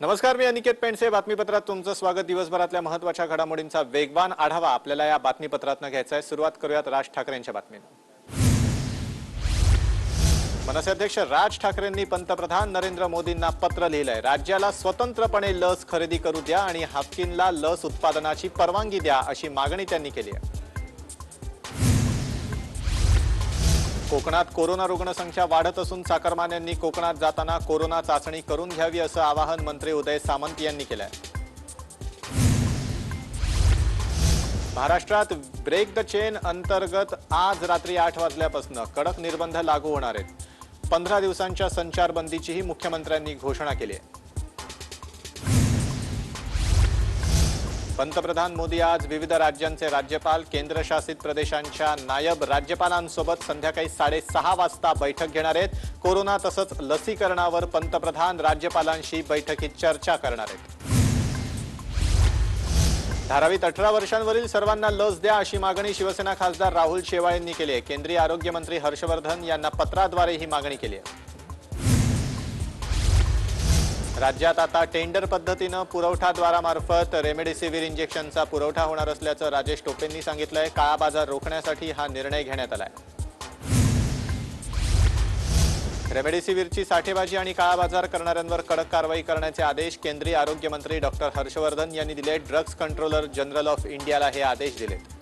नमस्कार मी अनिकेत पेंडसे. बातमीपत्रात तुमचं स्वागत. दिवसभरातल्या महत्त्वाच्या घडामोडींचा वेगवान आढावा आपल्याला या बातमीपत्रातनं घ्यायचा आहे. सुरुवात करूयात राज ठाकरेंच्या बातमीनं. मनसे अध्यक्ष राज ठाकरेंनी पंतप्रधान नरेंद्र मोदींना पत्र लिहिलंय. राज्याला स्वतंत्रपणे लस खरेदी करू द्या आणि हाफकिनला लस उत्पादनाची परवानगी द्या अशी मागणी त्यांनी केली आहे. कोकणात कोरोना रुग्णसंख्या वाढत असून चाकरमान्यांनी कोकणात जाताना कोरोना चाचणी करून घ्यावी असं आवाहन मंत्री उदय सामंत यांनी केलं महाराष्ट्रात ब्रेक द चेन अंतर्गत आज रात्री आठ वाजल्यापासून कडक निर्बंध लागू होणार आहेत. पंधरा दिवसांच्या संचारबंदीचीही मुख्यमंत्र्यांनी घोषणा केली आहे. पंतप्रधान मोदी आज विविध राज्यांचे राज्यपाल केंद्रशासित प्रदेशांच्या नायब राज्यपालांसोबत संध्याकाळी साडेसहा वाजता बैठक घेणार आहेत. कोरोना तसंच लसीकरणावर पंतप्रधान राज्यपालांशी बैठकीत चर्चा करणार आहेत. धारावीत अठरा वर्षांवरील सर्वांना लस द्या अशी मागणी शिवसेना खासदार राहुल शेवाळेंनी केली आहे. केंद्रीय आरोग्यमंत्री हर्षवर्धन यांना पत्राद्वारे ही मागणी केली आहे. राज्यात आता टेंडर पद्धतीनं पुरवठाद्वारामार्फत रेमडेसिवीर इंजेक्शनचा पुरवठा होणार असल्याचं राजेश टोपेंनी सांगितलंय. काळा बाजार रोखण्यासाठी हा निर्णय घेण्यात आलाय. रेमडेसिवीरची साठेबाजी आणि काळा बाजार करणाऱ्यांवर कडक कारवाई करण्याचे आदेश केंद्रीय आरोग्यमंत्री डॉक्टर हर्षवर्धन यांनी दिले. ड्रग्ज कंट्रोलर जनरल ऑफ इंडियाला हे आदेश दिलेत.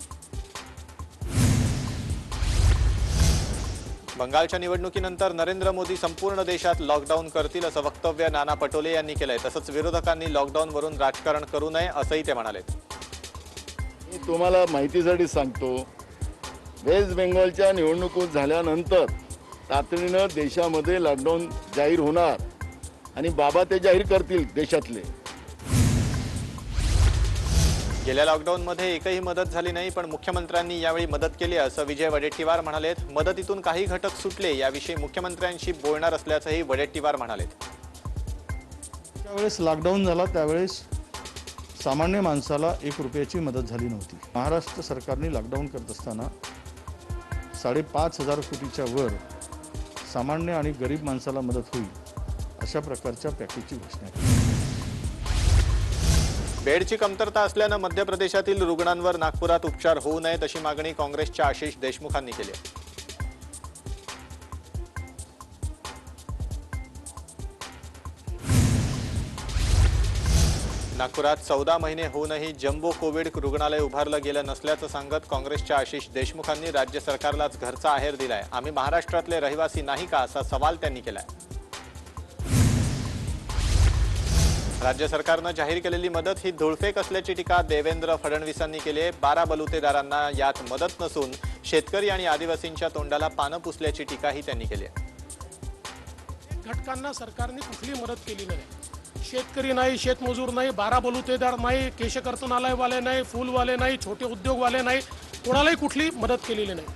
बंगालच्या निवडणुकीनंतर नरेंद्र मोदी संपूर्ण देशात लॉकडाऊन करतील असं वक्तव्य नाना पटोले यांनी केलंय. तसंच विरोधकांनी लॉकडाऊनवरून राजकारण करू नये असंही ते म्हणाले मी तुम्हाला माहितीसाठी सांगतो वेस्ट बेंगॉलच्या निवडणुकीत झाल्यानंतर तातडीनं देशामध्ये लॉकडाऊन जाहीर होणार आणि बाबा ते जाहीर करतील देशातले. गेल्या लॉकडाऊनमध्ये एकही मदत झाली नाही पण मुख्यमंत्र्यांनी यावेळी मदत केली असं विजय वडेट्टीवार म्हणालेत. मदतीतून काही घटक सुटले याविषयी मुख्यमंत्र्यांशी बोलणार असल्याचंही वडेट्टीवार म्हणालेत. ज्यावेळेस लॉकडाऊन झाला त्यावेळेस सामान्य माणसाला एक रुपयाची मदत झाली नव्हती. महाराष्ट्र सरकारने लॉकडाऊन करत असताना साडेपाच हजार कोटीच्या वर सामान्य आणि गरीब माणसाला मदत होईल अशा प्रकारच्या पॅकेजची घोषणा केली. बेडची कमतरता असल्यानं मध्य प्रदेशातील रुग्णांवर नागपुरात उपचार होऊ नयेत अशी मागणी काँग्रेसच्या आशिष देशमुखांनी केली आहे. नागपुरात चौदा महिने होऊनही जम्बो कोविड रुग्णालय उभारलं गेलं नसल्याचं सांगत काँग्रेसच्या आशिष देशमुखांनी राज्य सरकारलाच घरचा आहेर दिलाय. आम्ही महाराष्ट्रातले रहिवासी नाही का असा सवाल त्यांनी केलाय. राज्य सरकारनं जाहीर केलेली मदत ही धुळफेक असल्याची टीका देवेंद्र फडणवीसांनी केली आहे. बारा बलुतेदारांना यात मदत नसून शेतकरी आणि आदिवासींच्या तोंडाला पानं पुसल्याची टीकाही त्यांनी केली आहे. घटकांना सरकारने कुठली मदत केली नाही. शेतकरी नाही शेतमजूर नाही बारा बलुतेदार नाही केशकर्तनालयवाले नाही फुलवाले नाही छोटे उद्योगवाले नाही कोणालाही कुठली मदत केलेली नाही.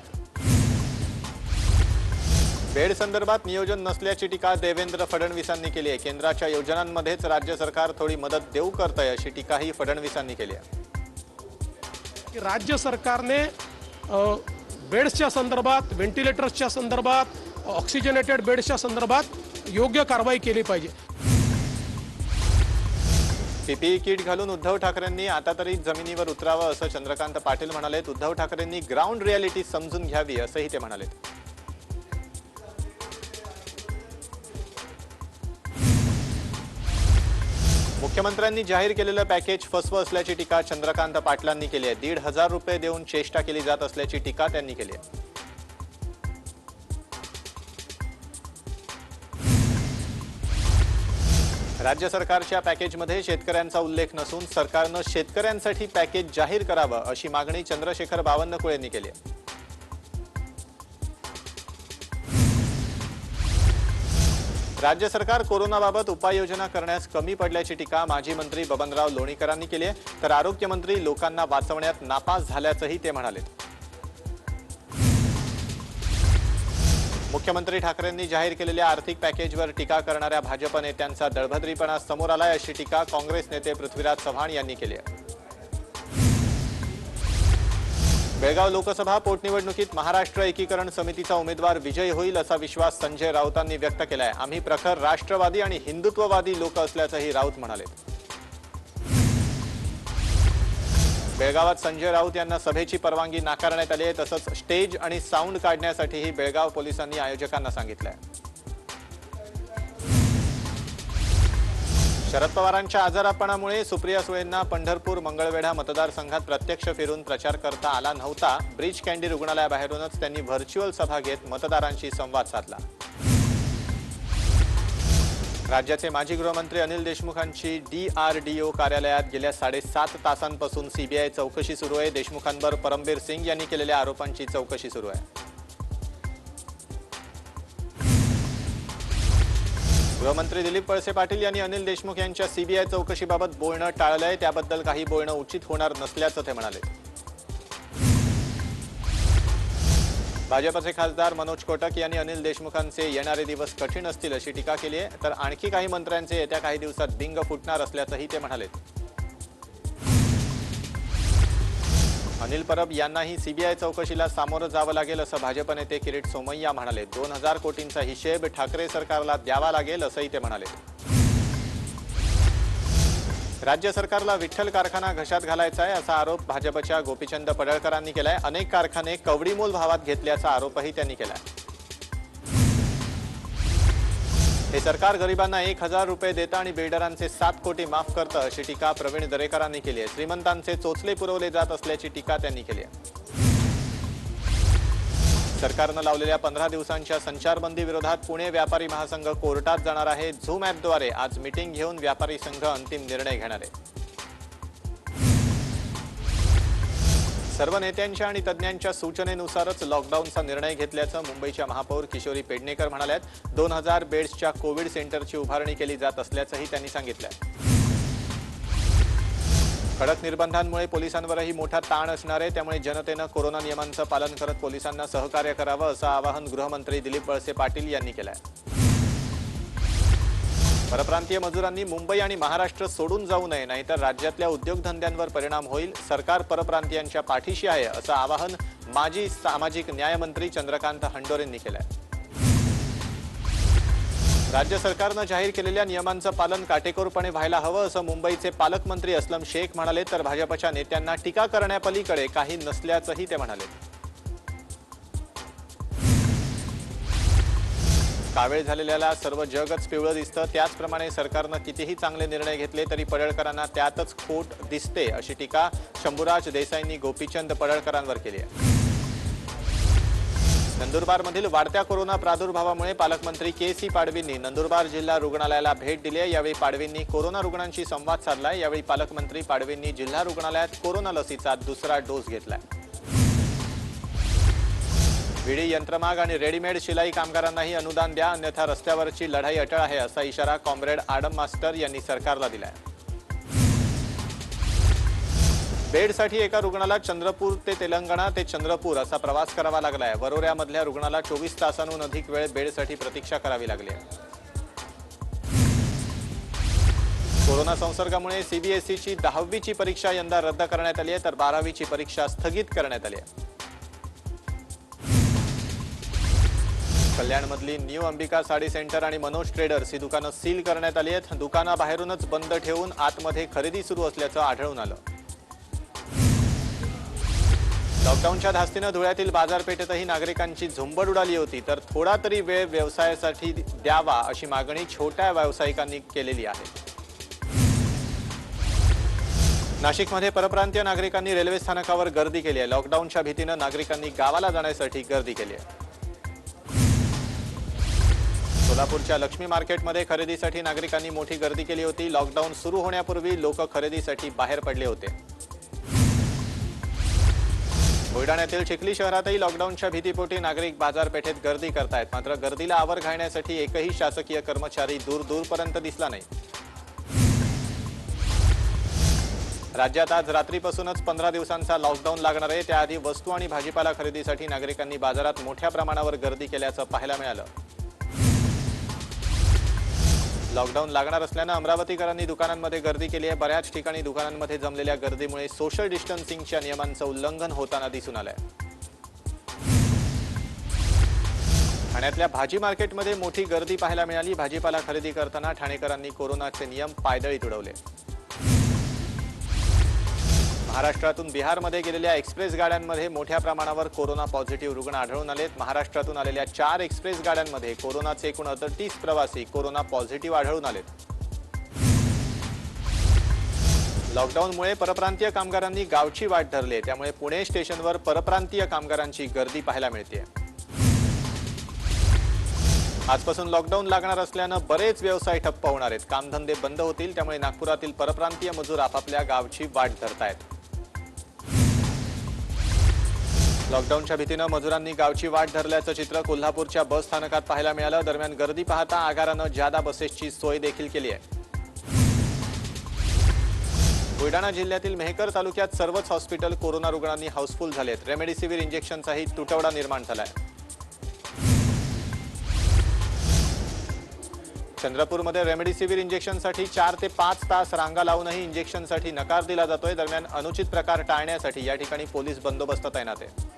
बेड संदर्भात नियोजन नसल्याची टीका देवेंद्र फडणवीसांनी केली आहे. केंद्राच्या योजनांमध्येच राज्य सरकार थोडी मदत देऊ करतंय अशी टीकाही फडणवीसांनी केली आहे. राज्य सरकारने बेड्सच्या संदर्भात व्हेंटिलेटर्सच्या संदर्भात ऑक्सिजनेटेड बेड्सच्या संदर्भात योग्य कारवाई केली पाहिजे. पीपीई किट घालून उद्धव ठाकरेंनी आता तरी जमिनीवर उतरावं असं चंद्रकांत पाटील म्हणालेत. उद्धव ठाकरेंनी ग्राउंड रियालिटी समजून घ्यावी असंही ते म्हणालेत. मुख्यमंत्र्यांनी जाहीर केलेलं पॅकेज फसवं असल्याची टीका चंद्रकांत पाटलांनी केली आहे. दीड हजार रुपये देऊन चेष्टा केली जात असल्याची टीका त्यांनी केली आहे. राज्य सरकारच्या पॅकेजमध्ये शेतकऱ्यांचा उल्लेख नसून सरकारनं शेतकऱ्यांसाठी पॅकेज जाहीर करावं अशी मागणी चंद्रशेखर बावन्नकुळे यांनी केली आहे. राज्य सरकार कोरोनाबाबत उपाययोजना करण्यास कमी पडल्याची टीका माजी मंत्री बबनराव लोणीकरांनी केली आहे. तर आरोग्यमंत्री लोकांना वाचवण्यात नापास झाल्याचंही ते म्हणाले. मुख्यमंत्री ठाकरेंनी जाहीर केलेल्या आर्थिक पॅकेजवर टीका करणाऱ्या भाजप नेत्यांचा दळभद्रीपणा समोर आलाय अशी टीका काँग्रेस नेते पृथ्वीराज चव्हाण यांनी केली आहे. बेळगाव लोकसभा पोटनिवडणुकीत महाराष्ट्र एकीकरण समितीचा उमेदवार विजयी होईल असा विश्वास संजय राऊतांनी व्यक्त केलाय. आम्ही प्रखर राष्ट्रवादी आणि हिंदुत्ववादी लोक असल्याचंही राऊत म्हणाले बेळगावात संजय राऊत यांना सभेची परवानगी नाकारण्यात आली आहे तसंच स्टेज आणि साऊंड काढण्यासाठीही बेळगाव पोलिसांनी आयोजकांना सांगितलं आहे शरद पवारांच्या आजारापणामुळे सुप्रिया सुळेंना पंढरपूर मंगळवेढा मतदारसंघात प्रत्यक्ष फिरून प्रचार करता आला नव्हता. ब्रिज कॅन्डी रुग्णालयाबाहेरूनच त्यांनी व्हर्च्युअल सभा घेत मतदारांशी संवाद साधला. राज्याचे माजी गृहमंत्री अनिल देशमुखांची डीआरडीओ कार्यालयात गेल्या साडेसात तासांपासून सीबीआय चौकशी सुरू आहे. देशमुखांवर परमबीर सिंग यांनी केलेल्या आरोपांची चौकशी सुरू आहे. गृहमंत्री दिलीप वळसे पाटील यांनी अनिल देशमुख यांच्या सीबीआय चौकशीबाबत बोलणं टाळलंय. त्याबद्दल काही बोलणं उचित होणार नसल्याचं ते म्हणाले. भाजपचे खासदार मनोज कोटक यांनी अनिल देशमुखांचे येणारे दिवस कठीण असतील अशी टीका केली आहे तर आणखी काही मंत्र्यांचे येत्या काही दिवसात बिंग फुटणार असल्याचंही ते म्हणाले. अनिल परब यांनाही सीबीआय चौकशीला सामोरं जावं लागेल असं भाजप नेते किरीट सोमय्या म्हणाले. दोन हजार कोटींचा हिशेब ठाकरे सरकारला द्यावा लागेल असंही ते म्हणाले. राज्य सरकारला विठ्ठल कारखाना घशात घालायचा आहे असा आरोप भाजपच्या गोपीचंद पडळकरांनी केलाय. अनेक कारखाने कवडीमोल भावात घेतल्याचा आरोपही त्यांनी केलाय. हे सरकार गरिबांना एक हजार रुपये देतं आणि बिल्डरांचे सात कोटी माफ करतं अशी टीका प्रवीण दरेकरांनी केली आहे. श्रीमंतांचे चोचले पुरवले जात असल्याची टीका त्यांनी केली आहे. सरकारनं लावलेल्या पंधरा दिवसांच्या संचारबंदी विरोधात पुणे व्यापारी महासंघ कोर्टात जाणार आहे. झूम ॲपद्वारे आज मिटिंग घेऊन व्यापारी संघ अंतिम निर्णय घेणार आहे. सर्व नेत्यांच्या आणि तज्ज्ञांच्या सूचनेनुसारच लॉकडाऊनचा निर्णय घेतल्याचं मुंबईच्या महापौर किशोरी पेडणेकर म्हणाल्यात. दोन हजार बेड्सच्या कोविड सेंटरची उभारणी केली जात असल्याचंही त्यांनी सांगितलंय. कडक निर्बंधांमुळे पोलिसांवरही मोठा ताण असणार आहे. त्यामुळे जनतेनं कोरोना नियमांचं पालन करत पोलिसांना सहकार्य करावं असं आवाहन गृहमंत्री दिलीप वळसे पाटील यांनी केलं आहे परप्रांतीय मजुरांनी मुंबई आणि महाराष्ट्र सोडून जाऊ नये नाहीतर राज्यातल्या उद्योगधंद्यांवर परिणाम होईल. सरकार परप्रांतीयांच्या पाठीशी आहे असं आवाहन माजी सामाजिक न्यायमंत्री चंद्रकांत हंडोरेंनी केलं आहे राज्य सरकारनं जाहीर केलेल्या नियमांचं पालन काटेकोरपणे व्हायला हवं असं मुंबईचे पालकमंत्री असलम शेख म्हणाले तर भाजपच्या नेत्यांना टीका करण्यापलीकडे काही नसल्याचंही ते म्हणाले. कावेळ झालेल्याला सर्व जगच पिवळं दिसतं. त्याचप्रमाणे सरकारनं कितीही चांगले निर्णय घेतले तरी पडळकरांना त्यातच खोट दिसते अशी टीका शंभूराज देसाईंनी गोपीचंद पडळकरांवर केली आहे. नंदुरबारमधील वाढत्या कोरोना प्रादुर्भावामुळे पालकमंत्री के सी पाडवींनी नंदुरबार जिल्हा रुग्णालयाला भेट दिली आहे. यावेळी पाडवींनी कोरोना रुग्णांशी संवाद साधलाय यावेळी पालकमंत्री पाडवींनी जिल्हा रुग्णालयात कोरोना लसीचा दुसरा डोस घेतलाय विडी यंत्रमाग आणि रेडीमेड शिलाई कामगारांनाही अनुदान द्या अन्यथा रस्त्यावरची लढाई अटळ आहे असा इशारा कॉम्रेड आडम मास्टर यांनी सरकारला दिलाय. बेडसाठी एका रुग्णाला चंद्रपूर ते तेलंगणा ते चंद्रपूर असा प्रवास करावा लागलाय. वरोऱ्यामधल्या रुग्णाला चोवीस तासांहून अधिक वेळ बेडसाठी प्रतीक्षा करावी लागली आहे. कोरोना संसर्गामुळे सीबीएसईची दहावीची परीक्षा यंदा रद्द करण्यात आली आहे तर बारावीची परीक्षा स्थगित करण्यात आली आहे. कल्याणमधली न्यू अंबिका साडी सेंटर आणि मनोज ट्रेडर्स ही दुकानं सील करण्यात आली आहेत. दुकानाबाहेरूनच बंद ठेवून आतमध्ये खरेदी सुरू असल्याचं आढळून आलं. लॉकडाऊनच्या धास्तीनं धुळ्यातील बाजारपेठेतही नागरिकांची झुंबड उडाली होती. तर थोडा तरी वेळ व्यवसायासाठी द्यावा अशी मागणी छोट्या व्यावसायिकांनी केलेली आहे. नाशिकमध्ये परप्रांतीय नागरिकांनी रेल्वे स्थानकावर गर्दी केली आहे. लॉकडाऊनच्या भीतीनं नागरिकांनी गावाला जाण्यासाठी गर्दी केली आहे. सोलापूरच्या लक्ष्मी मार्केटमध्ये खरेदीसाठी नागरिकांनी मोठी गर्दी केली होती. लॉकडाऊन सुरू होण्यापूर्वी लोक खरेदीसाठी बाहेर पडले होते. बुलढाण्यातील चिखली शहरातही लॉकडाऊनच्या भीतीपोटी नागरिक बाजारपेठेत गर्दी करतायत. मात्र गर्दीला आवर घालण्यासाठी एकही शासकीय कर्मचारी दूर दूरपर्यंत दिसला नाही. राज्यात आज रात्रीपासूनच पंधरा दिवसांचा लॉकडाऊन लागणार आहे. त्याआधी वस्तू आणि भाजीपाला खरेदीसाठी नागरिकांनी बाजारात मोठ्या प्रमाणावर गर्दी केल्याचं पाहायला मिळालं. लॉकडाऊन लागणार असल्यानं अमरावतीकरांनी दुकानांमध्ये गर्दी केली आहे. बऱ्याच ठिकाणी दुकानांमध्ये जमलेल्या गर्दीमुळे सोशल डिस्टन्सिंगच्या नियमांचं उल्लंघन होताना दिसून आलंय. ठाण्यातल्या भाजी मार्केटमध्ये मोठी गर्दी पाहायला मिळाली. भाजीपाला खरेदी करताना ठाणेकरांनी कोरोनाचे नियम पायदळी तुडवले. महाराष्ट्रातून बिहारमध्ये गेलेल्या एक्सप्रेस गाड्यांमध्ये मोठ्या प्रमाणावर कोरोना पॉझिटिव्ह रुग्ण आढळून आलेत. महाराष्ट्रातून आलेल्या चार एक्सप्रेस गाड्यांमध्ये कोरोनाचे एकूण अडतीस प्रवासी कोरोना पॉझिटिव्ह आढळून आलेत. लॉकडाऊनमुळे परप्रांतीय कामगारांनी गावची वाट धरली आहे. त्यामुळे पुणे स्टेशनवर परप्रांतीय कामगारांची गर्दी पाहायला मिळते आजपासून लॉकडाऊन लागणार असल्यानं बरेच व्यवसाय ठप्प होणार आहेत. कामधंदे बंद होतील त्यामुळे नागपुरातील परप्रांतीय मजूर आपापल्या गावची वाट धरतायत. लॉकडाऊनच्या भीतीनं मजुरांनी गावची वाट धरल्याचं चित्र कोल्हापूरच्या बस स्थानकात पाहायला मिळालं. दरम्यान गर्दी पाहता आगारानं जादा बसेसची सोय देखील केली आहे. बुलढाणा जिल्ह्यातील मेहकर तालुक्यात सर्वच हॉस्पिटल कोरोना रुग्णांनी हाऊसफुल झालेत. रेमडेसिवीर इंजेक्शनचाही तुटवडा निर्माण झालाय. चंद्रपूरमध्ये रेमडेसिवीर इंजेक्शनसाठी चार ते पाच तास रांगा लावूनही इंजेक्शनसाठी नकार दिला जातोय. दरम्यान अनुचित प्रकार टाळण्यासाठी या ठिकाणी पोलीस बंदोबस्त तैनात आहे.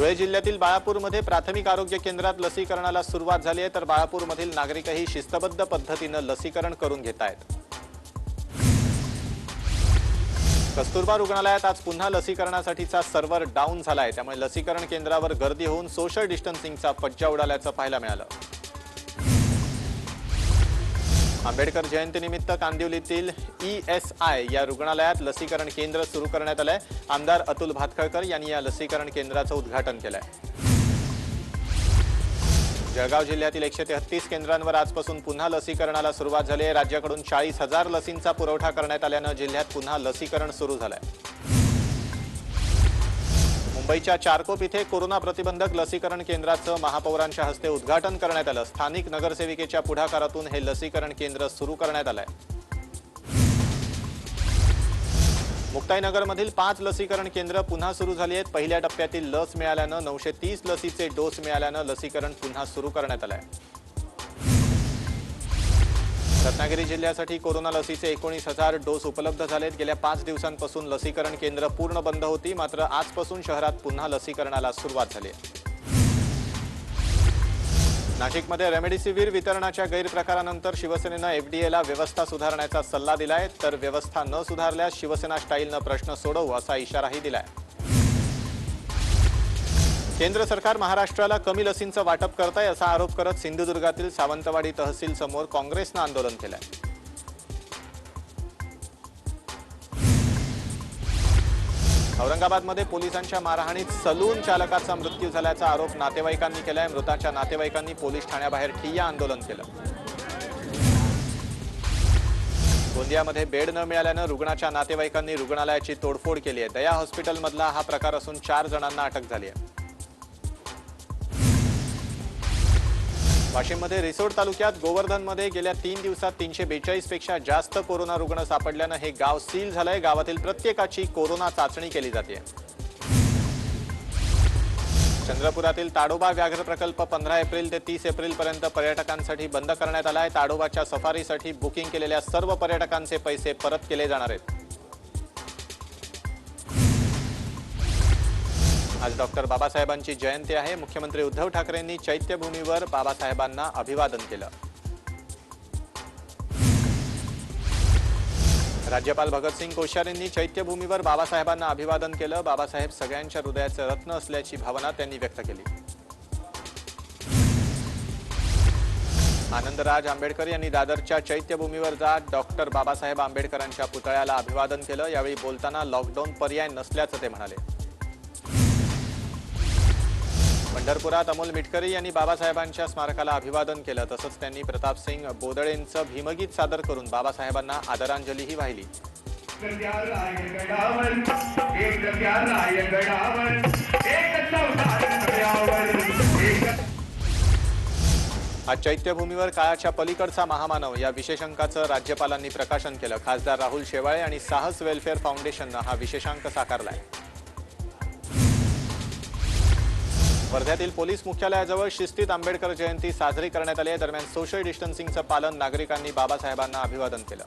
धुळे जिल्ह्यातील बाळापूरमध्ये प्राथमिक आरोग्य केंद्रात लसीकरणाला सुरुवात झाली आहे तर बाळापूरमधील नागरिकही शिस्तबद्ध पद्धतीनं लसीकरण करून घेत आहेत. कस्तुरबा रुग्णालयात आज पुन्हा लसीकरणासाठीचा सर्व्हर डाऊन झाला आहे त्यामुळे लसीकरण केंद्रावर गर्दी होऊन सोशल डिस्टन्सिंगचा पज्जा उडाल्याचं पाहायला मिळालं. आंबेडकर जयंतीनिमित्त कांदिवलीतील ई एस आय या रुग्णालयात लसीकरण केंद्र सुरू करण्यात आलंय. आमदार अतुल भातखळकर यांनी या लसीकरण केंद्राचं उद्घाटन केलंय. जळगाव जिल्ह्यातील एकशे तेहत्तीस केंद्रांवर आजपासून पुन्हा लसीकरणाला सुरुवात झाली आहे. राज्याकडून चाळीस हजार लसींचा पुरवठा करण्यात आल्यानं जिल्ह्यात पुन्हा लसीकरण सुरू झालंय. मुंबईच्या चारकोप इथे कोरोना प्रतिबंधक लसीकरण केंद्राचं महापौरांच्या हस्ते उद्घाटन करण्यात आलं. स्थानिक नगरसेविकेच्या पुढाकारातून हे लसीकरण केंद्र सुरू करण्यात आलंय. मुक्ताईनगरमधील पाच लसीकरण केंद्र पुन्हा सुरू झाली आहेत. पहिल्या टप्प्यातील लस मिळाल्यानं नऊशे तीस लसीचे डोस मिळाल्यानं लसीकरण पुन्हा सुरू करण्यात आलं आहे रत्नागिरी जिल्ह्यासाठी कोरोना लसीचे एकोणीस हजार डोस उपलब्ध झालेत. गेल्या पाच दिवसांपासून लसीकरण केंद्र पूर्ण बंद होती मात्र आजपासून शहरात पुन्हा लसीकरणाला सुरुवात झाली आहे. नाशिकमध्ये रेमडेसिवीर वितरणाच्या गैरप्रकारानंतर शिवसेनेनं एफडीएला व्यवस्था सुधारण्याचा सल्ला दिलाय. तर व्यवस्था न सुधारल्यास शिवसेना स्टाईलनं प्रश्न सोडवू असा इशाराही दिलाय. केंद्र सरकार महाराष्ट्राला कमी लसींचं वाटप करत आहे असा आरोप करत सिंधुदुर्गातील सावंतवाडी तहसील समोर काँग्रेसनं आंदोलन केलंय. औरंगाबादमध्ये पोलिसांच्या मारहाणीत सलून चालकाचा मृत्यू झाल्याचा आरोप नातेवाईकांनी केलाय. मृताच्या नातेवाईकांनी पोलीस ठाण्याबाहेर ठिय्या आंदोलन केलं. गोंदियामध्ये बेड न मिळाल्यानं रुग्णाच्या नातेवाईकांनी रुग्णालयाची तोडफोड केली आहे. दया हॉस्पिटलमधला हा प्रकार असून चार जणांना अटक झाली आहे. वाशिममध्ये रिसोड तालुक्यात गोवर्धनमध्ये गेल्या तीन दिवसात तीनशे बेचाळीसपेक्षा जास्त कोरोना रुग्ण सापडल्यानं हे गाव सील झालंय. गावातील प्रत्येकाची कोरोना चाचणी केली जाते. चंद्रपुरातील ताडोबा व्याघ्र प्रकल्प पंधरा एप्रिल ते तीस एप्रिल पर्यंत पर्यटकांसाठी बंद करण्यात आला आहे ताडोबाच्या सफारीसाठी बुकिंग केलेल्या सर्व पर्यटकांचे पैसे परत केले जाणार आहेत. आज डॉक्टर बाबासाहेबांची जयंती आहे. मुख्यमंत्री उद्धव ठाकरेंनी चैत्यभूमीवर बाबासाहेबांना अभिवादन केलं. राज्यपाल भगतसिंग कोश्यारींनी चैत्यभूमीवर बाबासाहेबांना अभिवादन केलं. बाबासाहेब सगळ्यांच्या हृदयाचं रत्न असल्याची भावना त्यांनी व्यक्त केली. आनंदराज आंबेडकर यांनी दादरच्या चैत्यभूमीवर जात डॉक्टर बाबासाहेब आंबेडकरांच्या पुतळ्याला अभिवादन केलं. यावेळी बोलताना लॉकडाऊन पर्याय नसल्याचं ते म्हणाले. पंढरपुरात अमोल मिटकरी यांनी बाबासाहेबांच्या स्मारकाला अभिवादन केलं. तसंच त्यांनी प्रतापसिंग बोदळेंचं भीमगीत सादर करून बाबासाहेबांना आदरांजलीही वाहिली. आज चैत्यभूमीवर काळाच्या पलीकडचा महामानव या विशेषांकाचं राज्यपालांनी प्रकाशन केलं. खासदार राहुल शेवाळे आणि साहस वेलफेअर फाउंडेशननं हा विशेषांक साकारलाय. वर्ध्यातील पोलीस मुख्यालयाजवळ शिस्तीत आंबेडकर जयंती साजरी करण्यात आली आहे. दरम्यान सोशल डिस्टन्सिंगचं पालन नागरिकांनी बाबासाहेबांना अभिवादन केलं.